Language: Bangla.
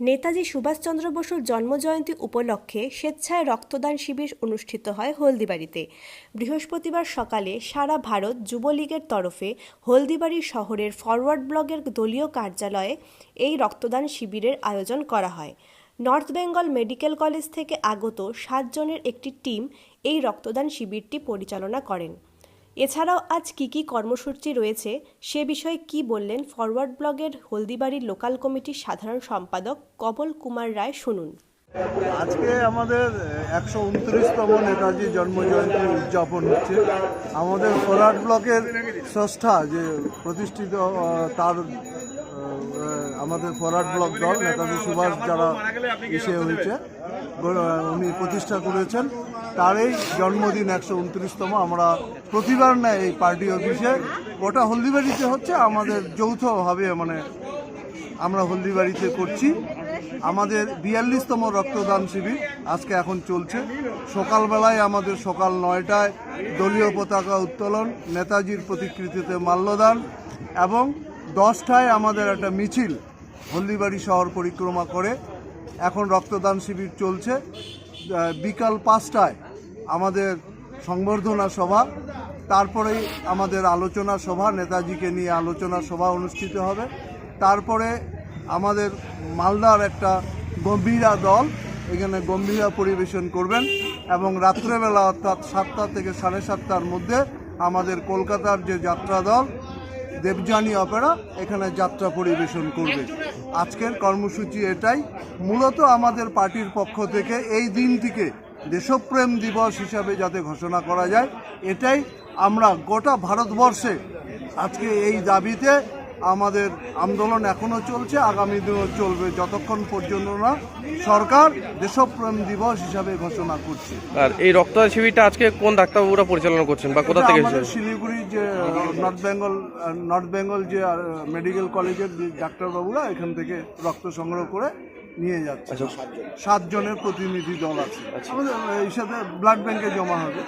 নেতাজি সুভাষচন্দ্র বসুর জন্মজয়ন্তী উপলক্ষে স্বেচ্ছায় রক্তদান শিবির অনুষ্ঠিত হয় হলদিবাড়িতে। বৃহস্পতিবার সকালে সারা ভারত যুবলীগের তরফে হলদিবাড়ি শহরের ফরওয়ার্ড ব্লকের দলীয় কার্যালয়ে এই রক্তদান শিবিরের আয়োজন করা হয়। নর্থ বেঙ্গল মেডিকেল কলেজ থেকে আগত সাতজনের একটি টিম এই রক্তদান শিবিরটি পরিচালনা করেন। এছাড়াও আজ কি কি কর্মসূচি রয়েছে সে বিষয়ে কি বললেন ফরওয়ার্ড ব্লগের হলদিবাড়ির লোকাল কমিটির সাধারণ সম্পাদক কবল কুমার রায় শুনুন। আজকে আমাদের একশো উনত্রিশতম নেতাজি জন্মজয়ন্তী উদযাপন হচ্ছে। আমাদের ফোরাট ব্লকের স্রষ্টা যে প্রতিষ্ঠিত তার আমাদের ফোরাট ব্লক দল, নেতাজি সুভাষ যারা এসে হয়েছে উনি প্রতিষ্ঠা করেছেন। তার এই জন্মদিন একশো উনত্রিশতম। আমরা প্রতিবার না এই পার্টি অফিসে। গোটা হলদিবাড়িতে হচ্ছে। আমাদের যৌথভাবে মানে আমরা হলদিবাড়িতে করছি। আমাদের বিয়াল্লিশতম রক্তদান শিবির আজকে এখন চলছে। সকালবেলায় আমাদের সকাল নয়টায় দলীয় পতাকা উত্তোলন, নেতাজির প্রতিকৃতিতে মাল্যদান এবং দশটায় আমাদের একটা মিছিল হলদিবাড়ি শহর পরিক্রমা করে এখন রক্তদান শিবির চলছে। বিকাল পাঁচটায় আমাদের সংবর্ধনা সভা তারপরেই আমাদের আলোচনা সভা, নেতাজিকে নিয়ে আলোচনা সভা অনুষ্ঠিত হবে। তারপরে আমাদের মালদার একটা গম্ভীরা দল এখানে গম্ভীরা পরিবেশন করবেন এবং রাত্রেবেলা অর্থাৎ সাতটা থেকে সাড়ে সাতটার মধ্যে আমাদের কলকাতার যে যাত্রা দল, দেবযানী অপেরা, এখানে যাত্রা পরিবেশন করবে। আজকের কর্মসূচি এটাই। মূলত আমাদের পার্টির পক্ষ থেকে এই দিনটিকে দেশপ্রেম দিবস হিসাবে যাতে ঘোষণা করা যায়, এটাই আমরা গোটা ভারতবর্ষে আজকে এই দাবিতে আমাদের আন্দোলন এখনও চলছে আগামী দিনও চলবে যতক্ষণ পর্যন্ত না সরকার দেশপ্রেম দিবস হিসাবে ঘোষণা করছে। আর এই রক্তদান শিবিরটা আজকে কোন ডাক্তারবাবুরা পরিচালনা করছেন বা কোথা থেকে আমাদের শিলিগুড়ি যে নর্থ বেঙ্গল নর্থ বেঙ্গল যে মেডিকেল কলেজের যে ডাক্তারবাবুরা এখান থেকে রক্ত সংগ্রহ করে নিয়ে যাচ্ছে। আচ্ছা। সাতজনের প্রতিনিধি দল আছে। আমাদের এই সাথে ব্লাড ব্যাংকে জমা হবে।